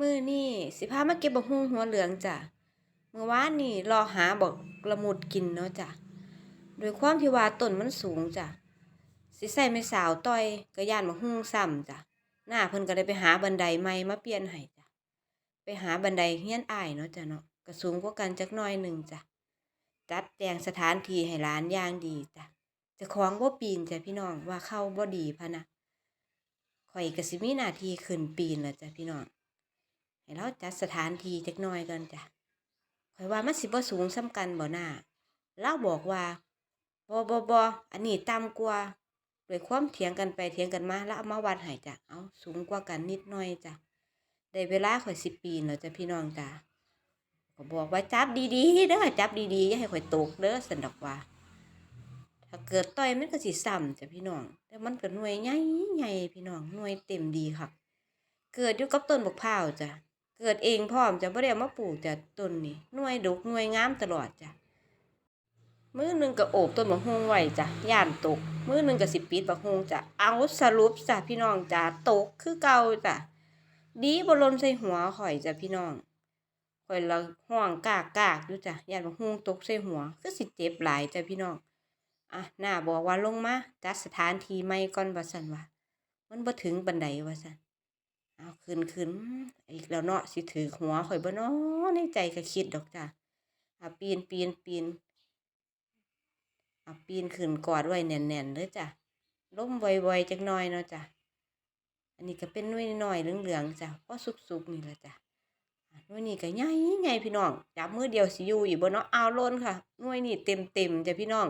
มือนี้สิพามาเก็บบักฮุ่งหัวเหลืองจ้ะเมื่อวานนี่รอหาบักละมุดกินเนาะจ้ะโดยความที่ว่าต้นมันสูงจ้ะสิใส่ไม้สาวต่อยก็ย่านบักฮุ่งซ้ำจ้ะหน้าเพิ่นก็ได้ไปหาบันไดใหม่มาเปลี่ยนให้จ้ะไปหาบันไดเฮี้ยนอ้ายเนาะจ้ะเนาะก็สูงกว่ากันจักหน่อยหนึ่งจ้ะจัดแจงสถานที่ให้หลานอย่างดีจ้ะเจ้าของบ่ปีนจ้ะพี่น้องว่าเข้าบ่ดีพะนะข่อยก็สิมีหน้าที่ขึ้นปีนละจ้ะพี่น้อง ให้เราจัดสถานที่จักหน่อยกันจ้ะข่อยว่ามันสิบ่สูงส่ำกันบ่หน่าเราบอกว่าบ่บ่บ่อันนี้ต่ำกว่าด้วยความเถียงกันไปเถียงกันมาแล้วเอามาวัดให้จ้ะเอาสูงกว่ากันนิดหน่อยจ้ะได้เวลาข่อยสิปีนแล้วจ้ะพี่น้องจ้ะก็บอกว่าจับดีๆเด้อจับดีๆอย่าให้ข่อยตกเด้อสันดอกว่า ถ้าเกิดต่อยมันก็สิซ้ำจ้ะพี่น้อง แต่มันก็หน่วยใหญ่ใหญ่พี่น้องหน่วยเต็มดีค่ะ เกิดอยู่กับต้นบกพร้าวจ้ะ เกิดเองพร้อมจะบ่ได้มาปลูกจะต้นนี่หน่วยดกหน่วยงามตลอดจ้ะมื้อหนึงก็โอบต้นบักฮวงไว้จ้ะย่านตกมื้อหนึงก็สิปิดบักฮวงจ้ะเอาสรุปจ้ะพี่น้องจ้ะตกคือเก่าจ้ะดีบ่ลนใส่หัวข่อยจ้ะพี่น้องข่อยละห่วงกากกากอยู่จ้ะย่านบักฮวงตกใส่หัวคือสิเจ็บหลายจ้ะพี่น้องอะหน้าบอกว่าลงมาจัดสถานที่ใหม่ก่อนว่าซั่นว่ามันบ่ถึงบันไดว่าซั่น เอาขึ้นขึ้นอีกแล้วเนาะสิถือหัวข่อยบ่เนาะในใจก็คิดดอกจ้ะอะปีนปีนปีนอะปีนขึ้นกอดไว้แน่นๆเด้อจ้ะล้มบ่อยๆจักหน่อยเนาะจ้ะอันนี้ก็เป็นหน่ยน้อยเหลืองๆจ้ะพอสุกๆนี่แหละจ้ะอะหน่วยนี้ก็ใหญ่ใหญ่พี่น้องจับมือเดียวสิอยู่อีกบ่เนาะเอาโลนค่ะหน่ยนี้เต็มๆจ้ะพี่น้อง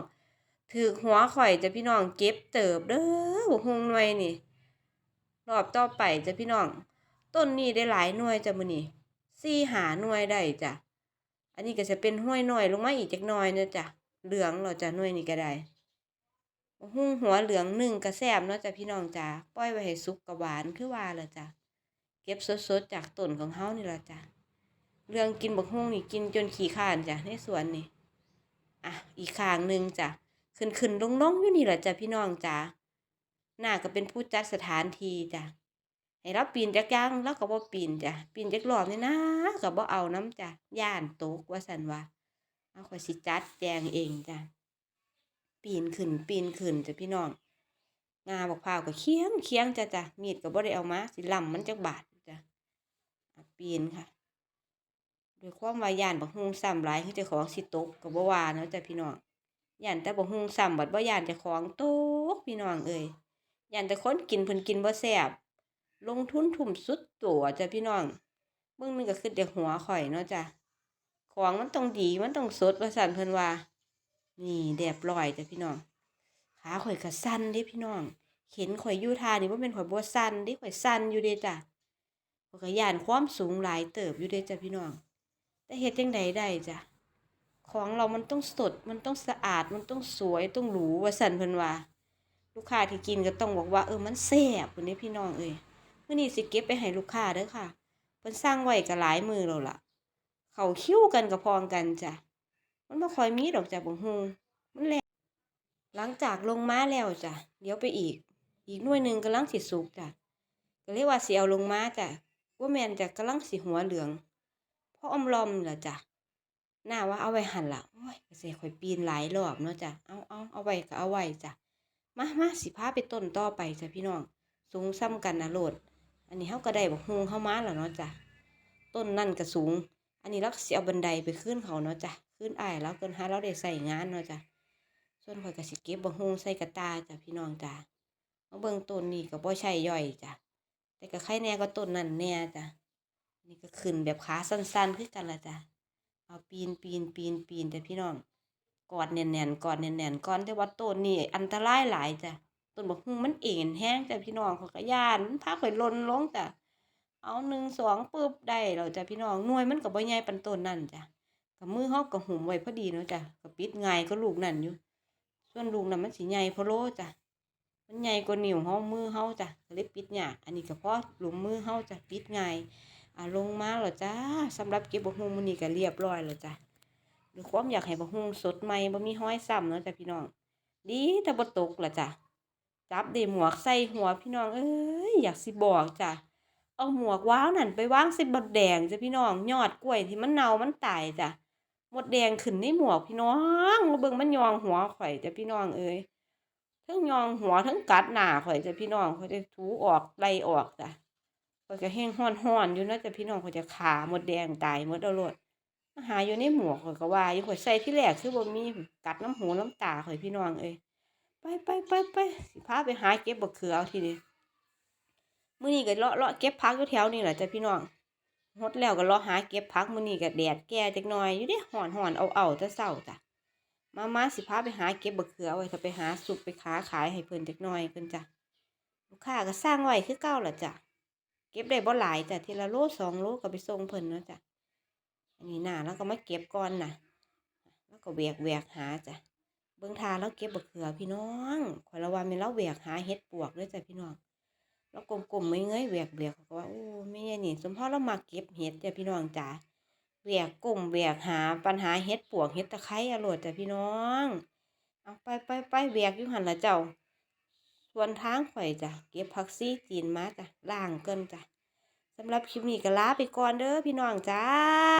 ถือหัวข่อยจ้ะพี่น้องเก็บเติบเด้อบ่ฮู้หน่วยนี่ รอบต่อไปจ้ะพี่น้อง ต้นนี้ได้หลายหน่วยจ้ะมือนี้สี่หาหน่วยได้จ้ะ อันนี้ก็จะเป็นห้วยหน่อยลงมาอีกจักหน่อยนะจ้ะ เหลืองเรอจ้ะหน่วยนี้ก็ได้หุ้งหัวเหลืองหนึ่งกระแซบเนาะจ้ะพี่น้องจ้ะปล่อยไว้ให้สุกกะหวานคือว่าละจ้ะ เก็บสดๆจากต้นของเฮานี่ละจ้ะ เรื่องกินบักฮุ่งนี่กินจนขี้ข้านจ้ะในสวนนี่ อะ อีกข้างหนึ่งจ้ะ ขึ้นขึ้นลงลงๆอยู่นี่แหละจ้ะพี่น้องจ้ะ หน้าก็เป็นผู้จัดสถานที่จ้ะให้เราปีนจักย่างเราก็บ่ปีนจ้ะปีนจักรอบนี่นะก็บ่เอาน้ำจ้ะย่านตกว่าซั่นว่าเอาข่อยสิจัดแจงเองจ้ะปีนขึ้นปีนขึ้นจ้ะพี่น้องงาบักพราวก็เคียงเคียงจ้ะจ้ะมีดก็บ่ได้เอามาสิลำมันจักบาดจ้ะอะปีนค่ะด้วยความว่าย่านบักฮุงซ้ำหลายคือเจ้าของสิตกก็บ่ว่าเนาะจ้ะพี่น้องย่านแต่บักฮุงซ้ำบัดบ่ย่านเจ้าของตกพี่น้องเอ้ย ย่านแต่คนกินเพิ่นกินบ่แซ่บลงทุนทุ่มสุดตัวจ้ะพี่น้องเบิ่งนึงก็คือแต่หัวข่อยเนาะจ้ะของมันต้องดีมันต้องสดว่าสั่นเพิ่นว่า นี่เรียบร้อยจ้ะพี่น้องขาข่อยก็สั่นเด้พี่น้องเห็นข่อยอยู่ท่านี่บ่แม่นข่อยบ่สั่นเด้ข่อยสั่นอยู่เด้จ้ะข่อยก็ย่านความสูงหลายเติบอยู่เด้จ้ะพี่น้อง แต่เฮ็ดจังใดได้จ้ะของเรามันต้องสดมันต้องสะอาดมันต้องสวยต้องหรูว่าสั่นเพิ่นว่า ลูกค้าที่กินก็ต้องบอกว่าเออมันแซ่บพุ่นนี้พี่น้องเอ้ยมื้อนี้สิเก็บไปให้ลูกค้าเด้อค่ะเพิ่นสั่งไว้ก็หลายมือแล้วล่ะ เขาคิ้วกันก็พอมกันจ้ะมันบ่ค่อยมีดอกจ้ะบ่ฮู้มันแลหลังจากลงมาแล้วจ้ะเดี๋ยวไปอีก อีกหน่วยหนึ่งกำลังสิสุกจ้ะก็เลยกว่าสิเอาลงมาจ้ะว่าแมนจ้ะกำลังสิหัวเหลืองพอออมลอมล่ะจ้ะหน้าว่าเอาไว้หันล่ะโอ้ยก็สิค่อยปีนหลายรอบเนาะจ้ะเอาเอาเอาไว้ก็เอาไว้จ้ะ มามาสิพาไปต้นต่อไปจ้ะพี่น้อง สูงซ้ำกันนะโหลด อันนี้เฮาก็ได้บักฮงเข้ามาแล้วเนาะจ้ะ ต้นนั่นก็สูง อันนี้เราก็สิเอาบันไดไปขึ้นเขาเนาะจ้ะ ขึ้นอ้ายแล้วเกินหาเราได้ใส่งานเนาะจ้ะ ส่วนข่อยก็สิเก็บบักฮงใส่กระตาจ้ะพี่น้องจ้ะมาเบิ่งต้นนี้ก็บ่ใช่ย่อยจ้ะ แต่ก็ใครแน่ก็ต้นนั่นแน่จ้ะ นี่ก็ขึ้นแบบขาสั้นๆคือกันละจ้ะ เอาปีนปีนปีนปีนแต่พี่น้อง กอดแน่นๆกอดแน่นๆก่อนแต่ว่าต้นนี่อันตรายหลายจ้ะต้นบักฮุ่งมันเอ็นแห้งจ้ะพี่น้องขาก็ย่านมันพาข่อยลนลงจ้ะเอาหนึ่งสองปึ๊บได้แล้วจ้ะพี่น้องหน่วยมันก็บ่ใหญ่ปานต้นนั่นจ้ะกับมือเฮาก็หุมไว้พอดีเนาะจ้ะก็ปิดง่ายก็ลูกนั่นอยู่ ส่วนลูกนั้นมันสิใหญ่พอโลจ้ะมันใหญ่กว่านิ้วเฮามือเฮาจ้ะก็เลยปิดยากอันนี้ก็พอหลุมมือเฮาจ้ะปิดง่ายอ่าลงมาแล้วจ้าสำหรับเก็บบักฮุ่งมื้อนี้ก็เรียบร้อยแล้วจ้ะือความอยากให้บักฮุ่งสดใหม่บ่มีห้อยซ้ำเนาะจ้ะพี่น้อง ดีแต่บ่ตกล่ะจ้ะจับได้หมวกใส่หัวพี่น้องเอ้ยอยากสิบอกจ้ะเอาหมวกว้าวนั่นไปวางใส่มดแดงจ้ะพี่น้องยอดกล้วยที่มันเน่ามันตายจ้ะหมดแดงขึ้นในหมวกพี่น้องมาเบิ่งมันยองหัวข่อยจ้ะพี่น้องเอ้ยทั้งยองหัวทั้งกัดหน้าข่อยจ้ะพี่น้องข่อยจะถูออกไล่ออกจ้ะข่อยก็แห้งฮ้อนๆอยู่นะจ้ะพี่น้องข่อยจะขาหมดแดงตายหมดเอาโลด หาอยู่ในหมวกข่อยก็ว่าอยู่ข่อยใส่ที่แรกคือบ่มีกัดน้ำหูน้ำตาข่อยพี่น้องเอ้ยไปไปไปไปสิพาไปหาเก็บบักเขือเอาทีนี้มื้อนี้ก็เลาะเลาะเก็บผักอยู่แถวนี้แหละจ้ะพี่น้องฮดแล้วก็เลาะหาเก็บผักมื้อนี้ก็แดดแก่จักหน่อยอยู่เด้ฮ้อนๆเอาๆแต่เช้าจ้ะมามาสิพาไปหาเก็บบักเขือไว้ถ้าไปหาสุกไปค้าขายให้เพิ่นจักหน่อยเพิ่นจ้ะลูกค้าก็สร้างไว้คือเก่าล่ะจ้ะเก็บได้บ่หลายจ้ะทีละโลสองโลก็ไปส่งเพิ่นเนาะจ้ะ อันนี้น่ะแล้วก็มาเก็บก่อนน่ะแล้วก็แหวกแหวกหาจ้ะเบิ่งทาแล้วเก็บบักเขือพี่น้องขอยละว่าแม่นเราแหวกหาเห็ดปวกด้อจ้ะพี่น้องแล้วกลมๆไม่เงยแหวกเบียกก็ว่าโอ้แม่นี่สมพ่อเรามาเก็บเห็ดจ้ะพี่น้องจ๋าแหวกกลมแหวกหาปัญหาเห็ดปวกเห็ดตะไคร้อร่อยจ้ะพี่น้องเอาไปไปไปแหวกอยู่หันละเจ้าส่วนทางข่อยจ้ะเก็บผักซี่จีนมาจ้ะล่างเกินจ้ะสำหรับคลิปนี้ก็ลาไปก่อนเด้อพี่น้องจ้า